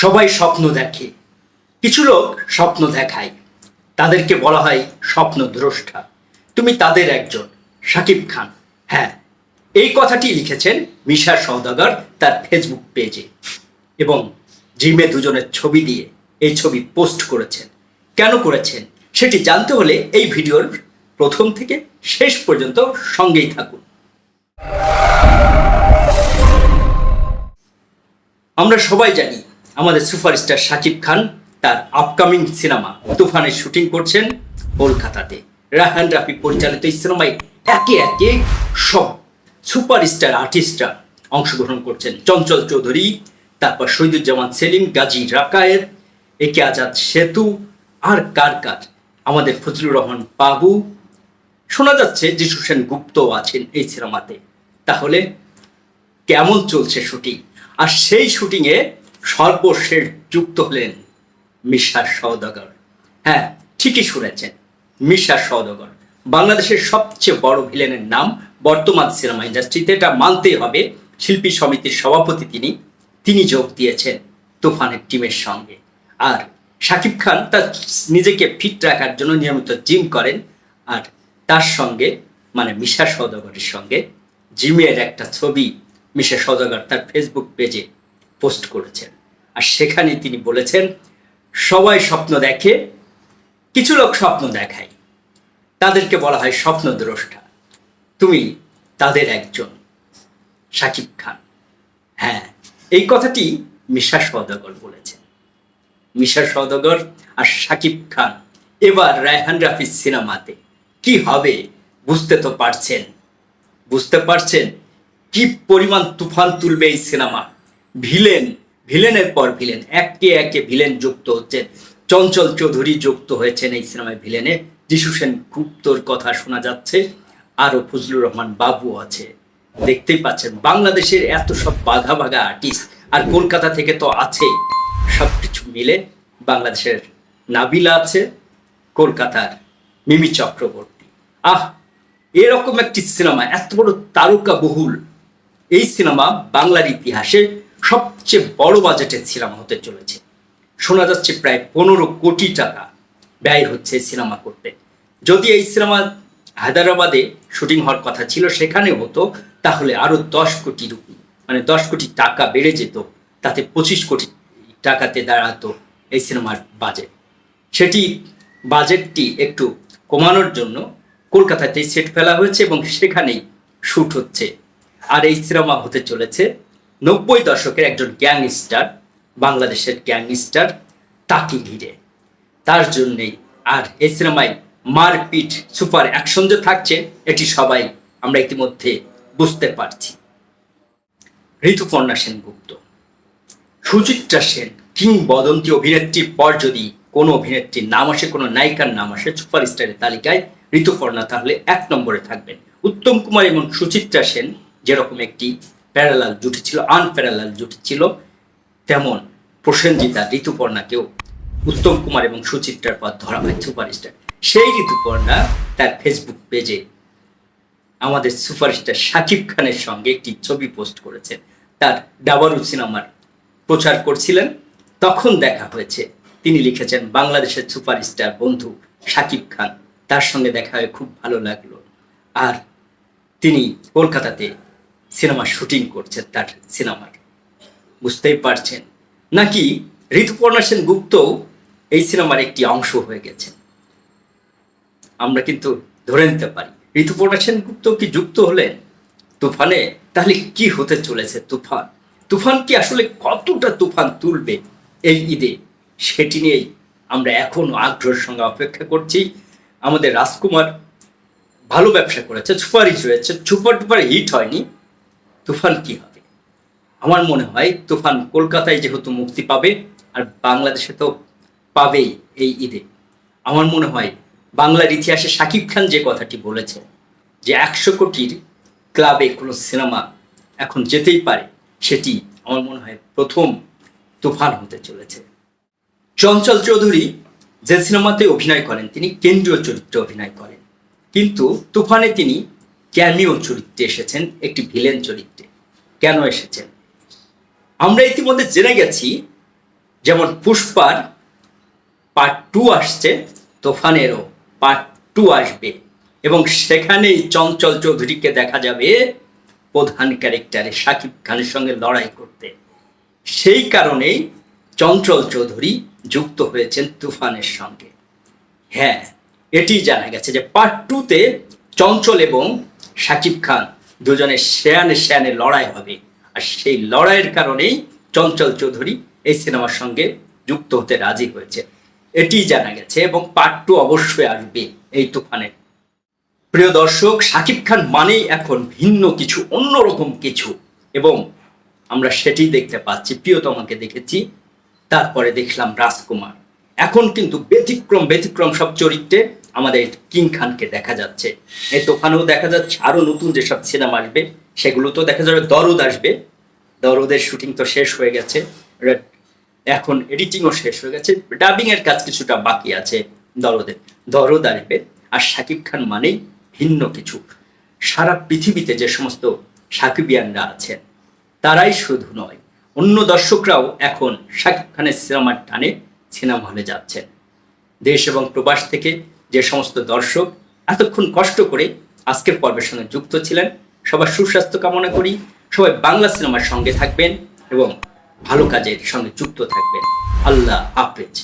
সবাই স্বপ্ন দেখে। কিছু লোক স্বপ্ন দেখায়। তাদেরকে বলা হয় স্বপ্ন দ্রষ্টা তুমি তাদের একজন, শাকিব খান। হ্যাঁ এই কথাটি লিখেছেন মিশা সওদাগর তার ফেসবুক পেজে। এবং জিমে দুজনের ছবি দিয়ে এই ছবি পোস্ট করেছেন। কেন করেছেন সেটি জানতে হলে এই ভিডিওর প্রথম থেকে শেষ পর্যন্ত সঙ্গেই থাকুন। আমরা সবাই জানি আমাদের সুপারস্টার শাকিব খান তার আপকামিং সিনেমা তুফানের শুটিং করছেন কলকাতাতে। রাহান রাফি পরিচালিত এই সিনেমায় একে একে সব সুপারস্টার আর্টিস্টরা অংশগ্রহণ করছেন। চঞ্চল চৌধুরী, তারপর শহীদুজ্জামান সেলিম, গাজী রাকায়েত, একে আজাদ সেতু আর কার কার? আমাদের ফজলুর রহমান বাবু। শোনা যাচ্ছে যিশু সেন গুপ্ত আছেন এই সিনেমাতে তাহলে কেমন চলছে শুটিং আর সেই শুটিংয়ে সর্বশেষ যুক্ত হলেন মিশা সওদাগর। হ্যাঁ ঠিকই শুনেছেন মিশা সওদাগর। বাংলাদেশের সবচেয়ে বড় ভিলেনের নাম বর্তমান সিনেমা ইন্ডাস্ট্রিতে, এটা মানতেই হবে, শিল্পী সমিতির সভাপতি তিনি তিনি যোগ দিয়েছেন তুফানের টিমের সঙ্গে। আর শাকিব খান তার নিজেকে ফিট রাখার জন্য নিয়মিত জিম করেন, আর তার সঙ্গে মানে মিশা সওদাগরের সঙ্গে জিমের একটা ছবি মিশা সওদাগর তার ফেসবুক পেজে পোস্ট করেছেন। আর সেখানে তিনি বলেছেন, সবাই স্বপ্ন দেখে, কিছু লোক স্বপ্ন দেখায়। তাদেরকে বলা হয় স্বপ্ন দ্রষ্টা তুমি তাদের একজন। সাকিব খান। হ্যাঁ এই কথাটি মিশা সওদাগর বলেছেন। মিশা সওদাগর আর সাকিব খান এবার রায়হান রাফির সিনেমাতে কি হবে বুঝতে তো পারছেন। বুঝতে পারছেন কি পরিমাণ তুফান তুলবে এই সিনেমা। ভিলেন ভিলেনের পর ভিলেন, একে একে ভিলেন যুক্ত হচ্ছেন চঞ্চল চৌধুরী যুক্ত হয়েছেন এই সিনেমায় ভিলেনে। যিশু সেন গুপ্তর কথা শোনা যাচ্ছে। আরও ফজলুর রহমান বাবু আছে। দেখতেই পাচ্ছেন, বাংলাদেশের এত সব বাঘা বাঘা আর্টিস্ট আর কলকাতা থেকে তো আছেই। সব কিছু মিলে বাংলাদেশের নাবিলা আছে, কলকাতার মিমি চক্রবর্তী। আহ, এরকম একটি সিনেমা, এত বড় তারকা বহুল। এই সিনেমা বাংলার ইতিহাসে সবচেয়ে বড় বাজেটের সিনেমা হতে চলেছে। শোনা যাচ্ছে প্রায় পনেরো কোটি টাকা ব্যয় হচ্ছে সিনেমা করতে। যদি এই সিনেমা হায়দ্রাবাদে শুটিং হওয়ার কথা ছিল সেখানে হতো, তাহলে আরও দশ কোটি রুপি মানে দশ কোটি টাকা বেড়ে যেত, তাতে পঁচিশ কোটি টাকাতে দাঁড়াতো এই সিনেমার বাজেট। সেটি বাজেটটি একটু কমানোর জন্য কলকাতাতেই সেট ফেলা হয়েছে এবং সেখানেই শ্যুট হচ্ছে। আর এই সিনেমা হতে চলেছে নব্বই দশকের একজন গ্যাংস্টার বাংলাদেশের গ্যাংস্টার তাকে ঘিরে। তার জন্যেই আর এই সিনেমায় মারপিট, সুপার অ্যাকশন যে থাকছে, এটি সবাই আমরা ইতিমধ্যে বুঝতে পারছি। ঋতুপর্ণা সেনগুপ্ত। সুচিত্রা সেন, কিংবদন্তি অভিনেত্রীর পর যদি কোনো অভিনেত্রীর নাম আসে, কোনো নায়িকার নাম আসে, সুপারস্টারের তালিকায়, ঋতুপর্ণা তাহলে এক নম্বরে থাকবেন। উত্তম কুমার এবং সুচিত্রা সেন যেরকম একটি প্যারালাল জুটি ছিল, আনপ্যারালাল জুটি ছিল। তেমন প্রসেনজিতা, ঋতুপর্ণাকেও উত্তম কুমার এবং সুচিত্রার পর ধরা হয় সুপারস্টার। সেই ঋতুপর্ণা তার ফেসবুক পেজে আমাদের সুপারস্টার শাকিব খানের সঙ্গে একটি ছবি পোস্ট করেছেন। তার ডাবারু সিনেমার প্রচার করছিলেন। তখন দেখা হয়েছে, তিনি লিখেছেন, বাংলাদেশের সুপারস্টার বন্ধু শাকিব খান, তার সঙ্গে দেখা হয়ে খুব ভালো লাগল। আর তিনি কলকাতাতে সিনেমা শুটিং করছেন তার সিনেমার। বুঝতেই পারছেন? নাকি ঋতুপর্ণা সেন গুপ্ত এই সিনেমার একটি অংশ হয়ে গেছেন? আমরা কিন্তু ধরে নিতে পারি। ঋতুপর্ণা সেনগুপ্ত কি যুক্ত হলেন? তুফানে? তাহলে কি হতে চলেছে তুফান? তুফান কি আসলে কতটা তুফান তুলবে এই ঈদে? সেটি নিয়েই আমরা এখনও আগ্রহের সঙ্গে অপেক্ষা করছি। আমাদের রাজকুমার ভালো ব্যবসা করেছে, সুপারিশ রয়েছে সুপার টুপার হিট হয়নি। তুফান কি হবে? আমার মনে হয় তুফান কলকাতায় যেহেতু মুক্তি পাবে, আর বাংলাদেশে তো পাবেই এই ঈদে। আমার মনে হয় বাংলার ইতিহাসে শাকিব খান যে কথাটি বলেছে যে একশো কোটির ক্লাবে কোনো সিনেমা এখন যেতেই পারে, সেটি আমার মনে হয় প্রথম তুফান হতে চলেছে। চঞ্চল চৌধুরী যে সিনেমাতে অভিনয় করেন, তিনি কেন্দ্রীয় চরিত্রে অভিনয় করেন। কিন্তু তুফানে তিনি ক্যামিও চরিত্রে এসেছেন, একটি ভিলেন চরিত্রে। কেন এসেছেন? আমরা ইতিমধ্যে জেনে গেছি, যেমন পুষ্পার পার্ট টু আসছে, তোফানেরও পার্ট টু আসবে। এবং সেখানেই চঞ্চল চৌধুরীকে দেখা যাবে প্রধান ক্যারেক্টারে শাকিব খানের সঙ্গে লড়াই করতে। সেই কারণেই চঞ্চল চৌধুরী যুক্ত হয়েছেন তুফানের সঙ্গে। হ্যাঁ এটি জানা গেছে যে পার্ট টুতে চঞ্চল এবং শাকিব খান দুজনের শেয়ানে শেয়ানে লড়াই হবে। আর সেই লড়াইয়ের কারণেই চঞ্চল চৌধুরী এই সিনেমার সঙ্গে যুক্ত হতে রাজি হয়েছে। এটি জানা গেছে এবং পার্ট টু অবশ্যই আসবে এই তুফানের প্রিয় দর্শক শাকিব খান মানেই এখন ভিন্ন কিছু, অন্যরকম কিছু। এবং আমরা সেটি দেখতে পাচ্ছি প্রিয়তমাকে দেখেছি, তারপরে দেখলাম রাজকুমার। এখন কিন্তু ব্যতিক্রম ব্যতিক্রম সব চরিত্রে আমাদের কিং খানকে দেখা যাচ্ছে। এই তোফানেও দেখা যাচ্ছে আরও নতুন যেসব সিনেমা আসবে সেগুলো তো দেখা যাবে। দরদ আসবে। দরদের শুটিং তো শেষ হয়ে গেছে। এখন এডিটিংও শেষ হয়ে গেছে। ডাবিং এর কাজ কিছুটা বাকি আছে দরদের। দরদ আসবে। আর শাকিব খান মানেই ভিন্ন কিছু। সারা পৃথিবীতে যে সমস্ত সাকিবিয়ানরা আছেন, তারাই শুধু নয়, অন্য দর্শকরাও এখন শাকিব খানের সিনেমার টানে সিনেমা হলে যাচ্ছেন। দেশ এবং প্রবাস থেকে যে সমস্ত দর্শক এতক্ষণ কষ্ট করে আজকের পর্বের সঙ্গে যুক্ত ছিলেন, সবার সুস্বাস্থ্য কামনা করি, সবাই বাংলা সিনেমার সঙ্গে থাকবেন এবং ভালো কাজের সঙ্গে যুক্ত থাকবেন। আল্লাহ হাফেজ।